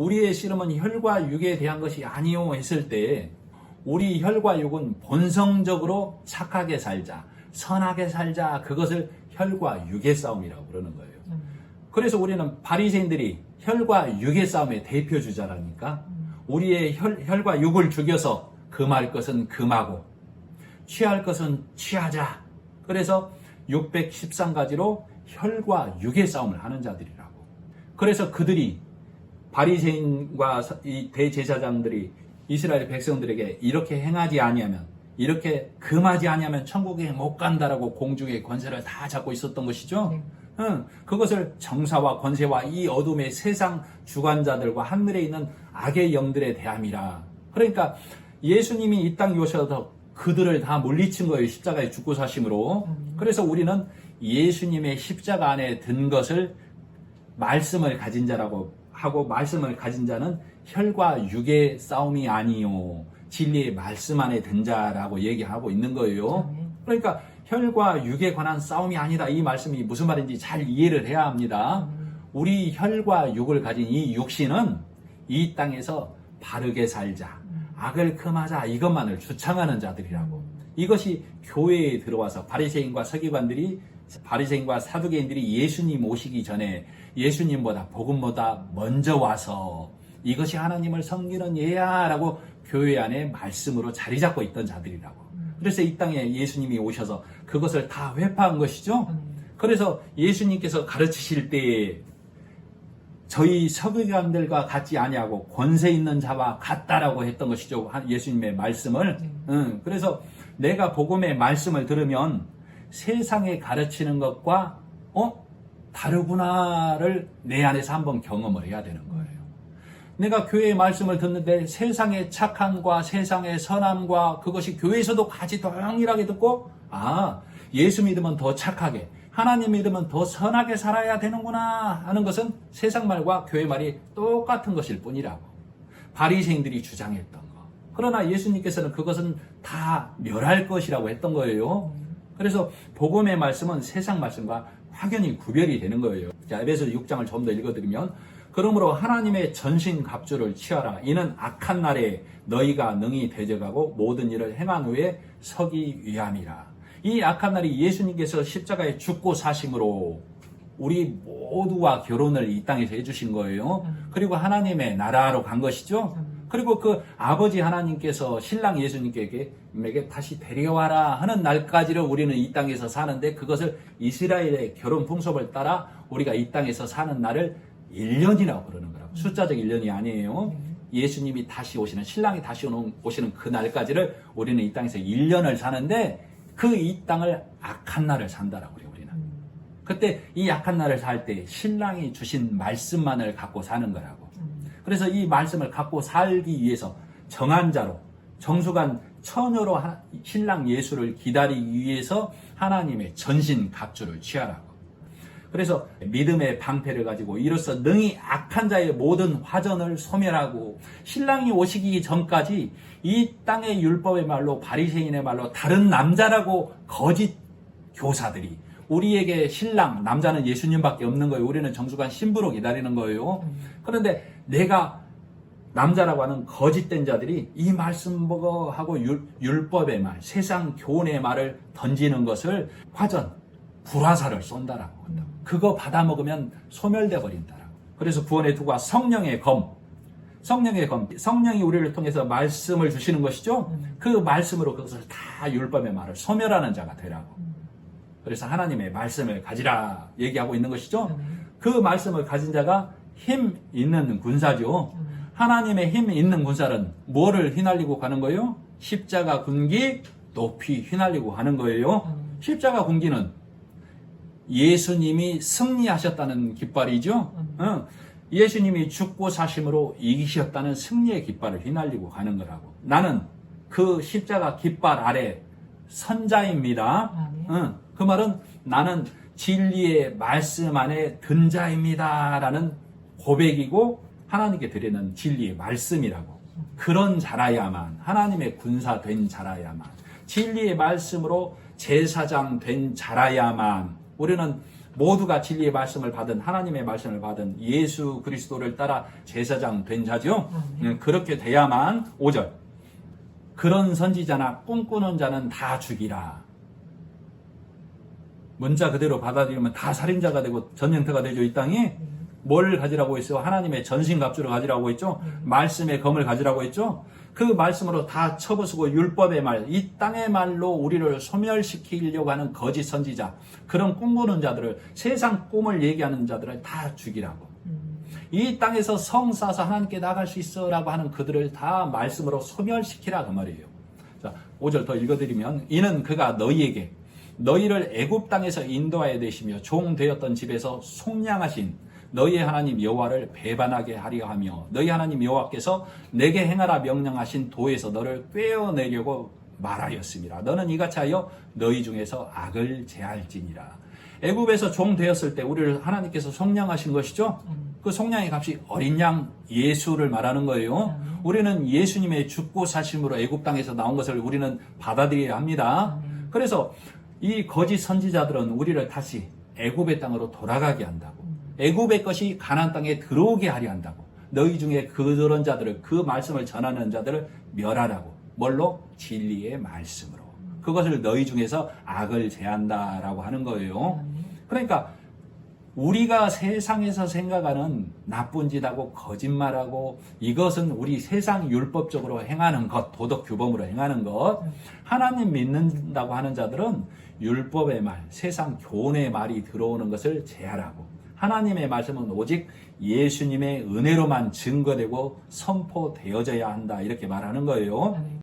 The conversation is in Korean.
우리의 씨름은 혈과 육에 대한 것이 아니요 했을 때 우리 혈과 육은 본성적으로 착하게 살자, 선하게 살자 그것을 혈과 육의 싸움이라고 그러는 거예요. 그래서 우리는 바리새인들이 혈과 육의 싸움의 대표 주자라니까 우리의 혈, 혈과 육을 죽여서 금할 것은 금하고 취할 것은 취하자. 그래서 613가지로 혈과 육의 싸움을 하는 자들이라고. 그래서 그들이 바리새인과 이 대제사장들이 이스라엘 백성들에게 이렇게 행하지 아니하면 이렇게 금하지 아니하면 천국에 못 간다라고 공중의 권세를 다 잡고 있었던 것이죠. 네. 응, 그것을 정사와 권세와 이 어둠의 세상 주관자들과 하늘에 있는 악의 영들에 대함이라. 그러니까 예수님이 이 땅에 오셔서 그들을 다 물리친 거예요. 십자가에 죽고 사심으로. 그래서 우리는 예수님의 십자가 안에 든 것을 말씀을 가진 자라고 하고 말씀을 가진 자는 혈과 육의 싸움이 아니요. 진리의 말씀 안에 든 자라고 얘기하고 있는 거예요. 그러니까 혈과 육에 관한 싸움이 아니다. 이 말씀이 무슨 말인지 잘 이해를 해야 합니다. 우리 혈과 육을 가진 이 육신은 이 땅에서 바르게 살자, 악을 금하자 이것만을 주창하는 자들이라고. 이것이 교회에 들어와서 바리새인과 서기관들이 바리새인과 사두개인들이 예수님 오시기 전에 예수님보다 복음보다 먼저 와서 이것이 하나님을 섬기는 예야라고 교회 안에 말씀으로 자리 잡고 있던 자들이라고. 그래서 이 땅에 예수님이 오셔서 그것을 다 회파한 것이죠. 그래서 예수님께서 가르치실 때에 저희 서기관들과 같지 아니하고 권세 있는 자와 같다라고 했던 것이죠. 한- 예수님의 말씀을. 응, 그래서 내가 복음의 말씀을 들으면 세상에 가르치는 것과 어 다르구나를 내 안에서 한번 경험을 해야 되는 거예요. 내가 교회의 말씀을 듣는데 세상의 착함과 세상의 선함과 그것이 교회에서도 같이 동일하게 듣고 아 예수 믿으면 더 착하게 하나님 믿으면 더 선하게 살아야 되는구나 하는 것은 세상 말과 교회 말이 똑같은 것일 뿐이라고. 바리새인들이 주장했던 거. 그러나 예수님께서는 그것은 다 멸할 것이라고 했던 거예요. 그래서 복음의 말씀은 세상 말씀과 확연히 구별이 되는 거예요 자 에베소 6장을 좀 더 읽어드리면 그러므로 하나님의 전신 갑주를 취하라. 이는 악한 날에 너희가 능히 대적하고 모든 일을 행한 후에 서기 위함이라. 이 악한 날이 예수님께서 십자가에 죽고 사심으로 우리 모두와 결혼을 이 땅에서 해주신 거예요. 그리고 하나님의 나라로 간 것이죠. 그리고 그 아버지 하나님께서 신랑 예수님께 에게 다시 데려와라 하는 날까지를 우리는 이 땅에서 사는데 그것을 이스라엘의 결혼 풍습을 따라 우리가 이 땅에서 사는 날을 1년이라고 그러는 거라고. 숫자적 1년이 아니에요. 예수님이 다시 오시는, 신랑이 다시 오시는 그 날까지를 우리는 이 땅에서 1년을 사는데 그 이 땅을 악한 날을 산다라고 그래요, 우리는. 그때 이 악한 날을 살 때 신랑이 주신 말씀만을 갖고 사는 거라고. 그래서 이 말씀을 갖고 살기 위해서 정한 자로, 정수간 처녀로 하- 신랑 예수를 기다리기 위해서 하나님의 전신 갑주를 취하라고. 그래서 믿음의 방패를 가지고 이로써 능히 악한 자의 모든 화전을 소멸하고 신랑이 오시기 전까지 이 땅의 율법의 말로 바리새인의 말로 다른 남자라고 거짓 교사들이 우리에게 신랑 남자는 예수님밖에 없는 거예요. 우리는 정수관 신부로 기다리는 거예요. 그런데 내가 남자라고 하는 거짓된 자들이 이 말씀 보고 하고 율, 율법의 말, 세상 교훈의 말을 던지는 것을 화전, 불화살을 쏜다라고 한다. 그거 받아 먹으면 소멸돼 버린다라고. 그래서 구원의 투가 성령의 검, 성령의 검, 성령이 우리를 통해서 말씀을 주시는 것이죠. 그 말씀으로 그것을 다 율법의 말을 소멸하는 자가 되라고. 그래서 하나님의 말씀을 가지라 얘기하고 있는 것이죠. 그 말씀을 가진 자가 힘 있는 군사죠. 하나님의 힘 있는 군사는 뭐를 휘날리고 가는 거예요? 십자가 군기 높이 휘날리고 가는 거예요. 십자가 군기는 예수님이 승리하셨다는 깃발이죠. 응. 예수님이 죽고 사심으로 이기셨다는 승리의 깃발을 휘날리고 가는 거라고. 나는 그 십자가 깃발 아래 선자입니다. 응. 그 말은 나는 진리의 말씀 안에 든 자입니다라는 고백이고 하나님께 드리는 진리의 말씀이라고. 그런 자라야만 하나님의 군사 된 자라야만 진리의 말씀으로 제사장 된 자라야만 우리는 모두가 진리의 말씀을 받은 하나님의 말씀을 받은 예수 그리스도를 따라 제사장 된 자죠. 음, 그렇게 돼야만 5절 그런 선지자나 꿈꾸는 자는 다 죽이라. 문자 그대로 받아들이면 다 살인자가 되고 전쟁터가 되죠 이 땅이 뭘 가지라고 했어요? 하나님의 전신갑주를 가지라고 했죠. 말씀의 검을 가지라고 했죠. 그 말씀으로 다 쳐부수고 율법의 말, 이 땅의 말로 우리를 소멸시키려고 하는 거짓 선지자, 그런 꿈꾸는 자들을 세상 꿈을 얘기하는 자들을 다 죽이라고. 이 땅에서 성 쌓아서 하나님께 나갈 수 있어라고 하는 그들을 다 말씀으로 소멸시키라 그 말이에요. 자, 5절 더 읽어드리면 이는 그가 너희에게 너희를 애굽 땅에서 인도하여 되시며 종 되었던 집에서 속량하신 너희의 하나님 여호와를 배반하게 하려 하며 너희 하나님 여호와께서 내게 행하라 명령하신 도에서 너를 꿰어내려고 말하였습니다. 너는 이같이 하여 너희 중에서 악을 제할지니라. 애굽에서 종 되었을 때 우리를 하나님께서 속량하신 것이죠. 그 속량의 값이 어린 양 예수를 말하는 거예요. 우리는 예수님의 죽고 사심으로 애굽 땅에서 나온 것을 우리는 받아들여야 합니다. 그래서 이 거짓 선지자들은 우리를 다시 애굽의 땅으로 돌아가게 한다고. 애굽의 것이 가나안 땅에 들어오게 하려 한다고. 너희 중에 그런 자들을 그 말씀을 전하는 자들을 멸하라고. 뭘로? 진리의 말씀으로. 그것을 너희 중에서 악을 제한다라고 하는 거예요. 그러니까 우리가 세상에서 생각하는 나쁜 짓하고 거짓말하고 이것은 우리 세상 율법적으로 행하는 것, 도덕 규범으로 행하는 것. 하나님 믿는다고 하는 자들은 율법의 말, 세상 교훈의 말이 들어오는 것을 제하라고. 하나님의 말씀은 오직 예수님의 은혜로만 증거되고 선포되어져야 한다. 이렇게 말하는 거예요.